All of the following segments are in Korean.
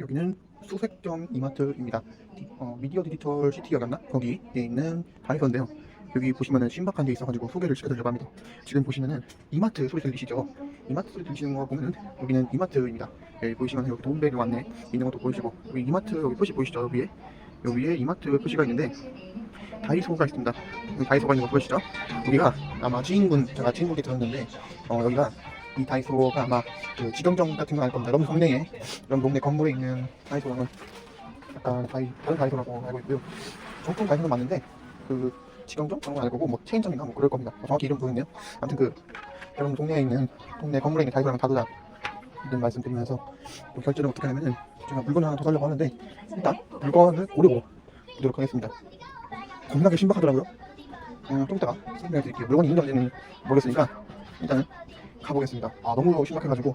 여기는 수색점 이마트입니다. 어, 미디어 디지털 시티였나? 거기에 있는 다이소인데요. 여기 보시면은 신박한 게 있어가지고 소개를 시켜드리려고 합니다. 지금 보시면은 이마트 소리 들리시죠? 이마트 소리 들리시는 거 보면은 여기는 이마트입니다. 여기 보시면 여기 도움벨 안내 있는 것도 보이시고 여기 이마트 여기 표시 보이시죠? 여기 위에 여기 위에 이마트 표시가 있는데 다이소가 있습니다. 다이소가 있는 거 보이시죠? 여기가 아마 지인분 제가 지인분께 들었는데 어, 여기가 이 다이소가 아마 그 지정점 같은 건알 겁니다. 너무 동네에 이런 동네 건물에 있는 다이소는 약간 다이, 다른 다이소라고 알고 있고요. 정품 다이소는 맞는데 그 지정점 그런 건알 거고 뭐 체인점이나 뭐 그럴 겁니다. 정확히 이름 모르겠네요. 아무튼 그 여러분 동네에 있는 동네 건물에 있는 다이소랑 다르다 이런 말씀드리면서 또 결제를 어떻게 하냐면은 제가 물건을 하나 더 사려고 하는데 일단 물건을 고르고 보도록 하겠습니다. 겁나게 신박하더라고요. 음, 좀 이따가 설명해 드릴게요. 물건이 있는지 없는지 모르겠으니까 일단은 가보겠습니다. 아 너무 신박해가지고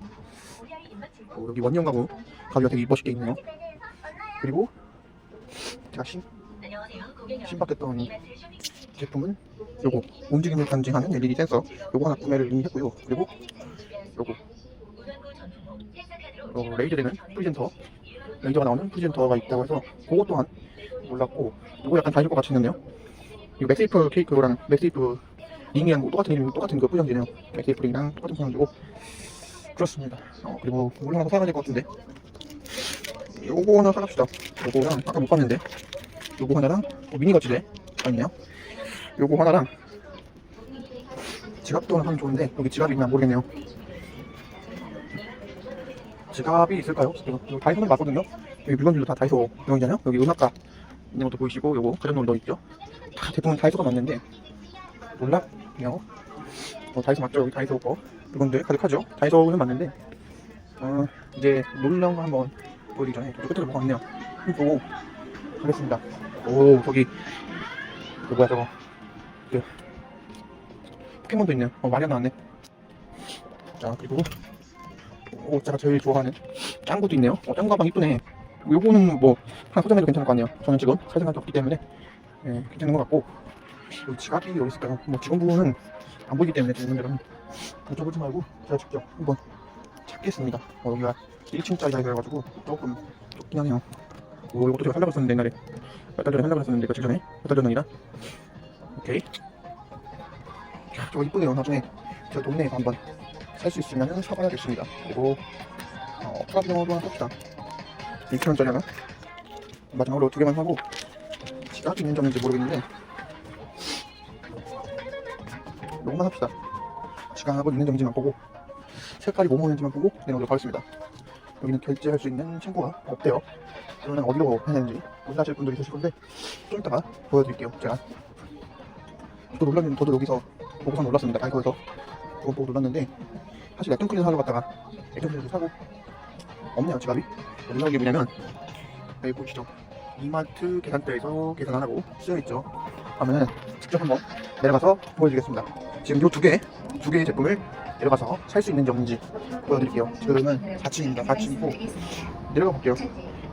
어, 여기 원형 가구 가구가 되게 멋있게 있네요. 그리고 제가 신, 신박했던 제품은 요거 움직임을 감지하는 LED 센서 요거 하나 구매를 이미 했고요. 그리고 요거 요 레이저되는 프리젠터 레이저가 나오는 프리젠터가 있다고 해서 그것 또한 몰랐고 요거 약간 다닐 것 같이 생겼네요. 이거 맥세이프 케이크랑 맥세이프 링이랑 뭐 똑같은 이름 똑같은 그 포장지네요. 맥세이프 링이랑 똑같은 포장지고 그렇습니다. 어, 그리고 물 하나 더 사야 될 것 같은데 요거 하나 사갑시다. 요거랑 아까 못 봤는데 요거 하나랑 또 미니 거치대가 있네요. 요거 하나랑 지갑도 하나 하면 좋은데 여기 지갑이 있나 모르겠네요. 지갑이 있을까요? 여기 다이소는 맞거든요. 여기 물건들도 다 다이소 물건이잖아요. 여기 음악가 있는 것도 보이시고 요거 놈도 있죠. 다 대부분 다이소가 맞는데 놀 랍네요. 어, 다이소 맞죠? 여기 다이소 거 물건들 가득하죠? 다이소는 맞는데 어, 이제 놀라운 거 한번 보여드리기 전에 저 끝으로 뭐가 있네요. 보고 가겠습니다. 오 저기 그 뭐야 저거 그 포켓몬도 있네요. 어안 나왔네. 자 그리고 오 제가 제일 좋아하는 짱구도 있네요. 어 짱구 가방 이쁘네. 요거는 뭐 하나 소장해도 괜찮을 것 같네요. 저는 지금 살 생각이 없기 때문에 예, 괜찮은 것 같고 여기 지갑이 어디 있을까요? 뭐 직원분은 안 보이기 때문에 직원들은 여쭤보지 말고 제가 직접 한번 찾겠습니다. 어, 여기가 1층짜리 다이소여가지고 조금 좁긴 하네요. 오, 이것도 제가 살려고 했었는데 옛날에 몇 달 전에 살려고 했었는데 며칠 전에 몇달 전이라 오케이 야, 저거 이쁘네요 나중에 제 동네에서 한번 살 수 있으면 사봐야겠습니다 그리고 어, 프라비노도 하나 삽시다 2,000원짜리 하나 마지막으로 두 개만 사고 지갑이 있는 점인지 모르겠는데 요것만 삽시다. 지갑은 있는 점인지만 보고 색깔이 뭐뭐인지만 보고 내놓도록 하겠습니다. 여기는 결제할 수 있는 창구가 없대요. 그러면 어디로 해야 되는지 몰라실 분들이 있으실 건데 좀 이따가 보여드릴게요. 제가 또 놀랐는데 저도 여기서 보고서 놀랐습니다. 다이소에서 그거 보고 놀랐는데 사실 액정 클리너 사러 갔다가 액정 클리너 사고 없네요 지갑이. 놀라운 게 뭐냐면 여기 보시죠? 이마트 계산대에서 계산 안 하고 쓰여있죠. 하면은 직접 한번 내려가서 보여드리겠습니다. 지금 요두 개, 두 개의 제품을 내려가서 살 수 있는지 없는지 보여드릴게요. 지금은 4층입니다. 4층이고 내려가 볼게요.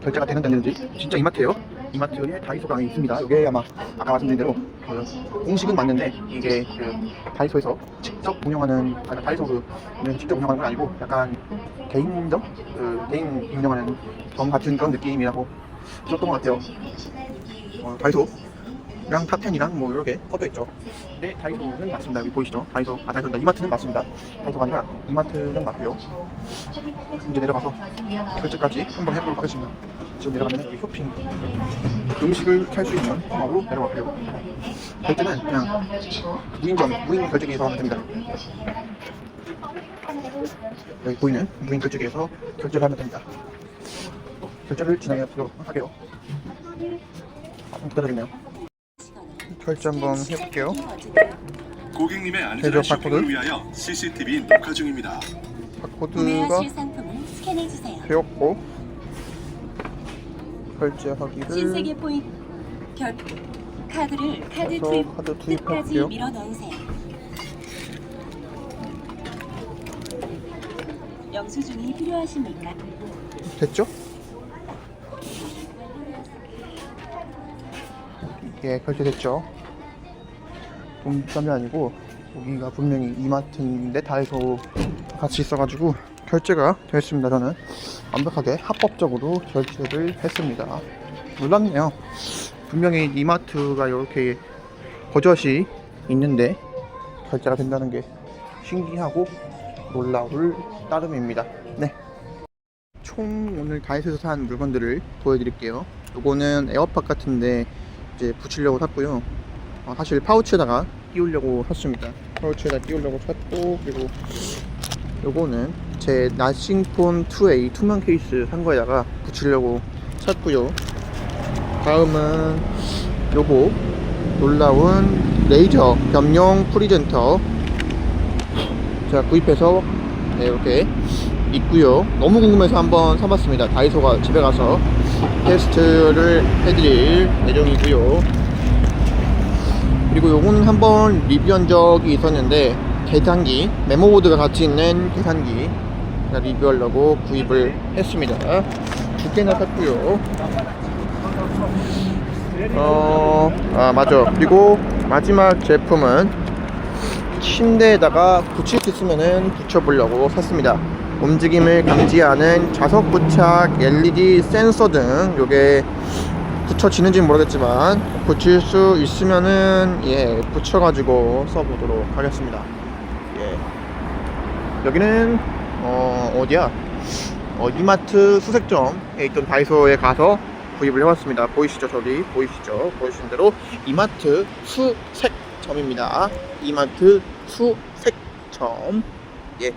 결제가 되는지 안 되는지 진짜 이마트예요. 이마트에 다이소가 있습니다. 이게 아마 아까 말씀드린 대로 그 공식은 맞는데 이게 그 다이소에서 직접 운영하는 아니 다이소 그는 직접 운영하는 건 아니고 약간 개인점 그 개인 운영하는 점 같은 그런 느낌이라고 들었던 것 같아요. 어, 다이소 랑 탑텐이랑 뭐 이렇게 꺼져 있죠 근데 다이소는 맞습니다 여기 보이시죠 다이소 아 다이소다 이마트는 맞습니다 다이소가 아니라 이마트는 맞고요 이제 내려가서 결제까지 한번 해보도록 하겠습니다. 지금 내려가면 여기 쇼핑 음식을 살 수 있는 코너로 내려갈게요. 결제는 그냥 무인점, 무인 결제기에서 하면 됩니다. 여기 보이는 무인 결제기에서 결제를 하면 됩니다. 결제를 진행해 보도록 할게요. 좀 기다리겠네요. 결제 한번 해볼게요. 고객님의 안전한 쇼핑을 바코드? 위하여 CCTV 녹화 중입니다. 바코드가 구매하실 상품을 스캔해 주세요. 되었고 결제하기를 신세계 포인트 결 카드를 카드 투입 카드 끝까지 투입할게요. 밀어 넣으세요. 영수증이 필요하십니까? 됐죠? 예, 결제됐죠. 본점이 아니고 여기가 분명히 이마트인데 다이소 같이 있어가지고 결제가 됐습니다. 저는 완벽하게 합법적으로 결제를 했습니다. 놀랍네요. 분명히 이마트가 이렇게 버젓이 있는데 결제가 된다는 게 신기하고 놀라울 따름입니다. 네. 총 오늘 다이소에서 산 물건들을 보여드릴게요. 요거는 에어팟 같은데 이제 붙이려고 샀고요. 어, 사실 파우치에다가 끼우려고 샀습니다. 파우치에다 끼우려고 샀고 그리고 요거는 제 나싱폰 2A 투명 케이스 산 거에다가 붙이려고 샀고요. 다음은 요거 놀라운 레이저 겸용 프리젠터 제가 구입해서 네, 이렇게 있고요. 너무 궁금해서 한번 사봤습니다. 다이소가 집에 가서 테스트를 해드릴 예정이고요. 그리고 요거는 한번 리뷰한 적이 있었는데 계산기 메모보드가 같이 있는 계산기 리뷰하려고 구입을 했습니다. 두 개나 샀고요. 어, 아 맞아. 그리고 마지막 제품은 침대에다가 붙일 수 있으면은 붙여보려고 샀습니다. 움직임을 감지하는 자석 부착 LED 센서 등 요게 붙여지는지는 모르겠지만 붙일 수 있으면은 예 붙여가지고 써보도록 하겠습니다. 예 여기는 어 어디야? 어 이마트 수색점에 있던 다이소에 가서 구입을 해왔습니다. 보이시죠 저기 보이시죠 보이신 대로 이마트 수색점입니다. 이마트 수색점 예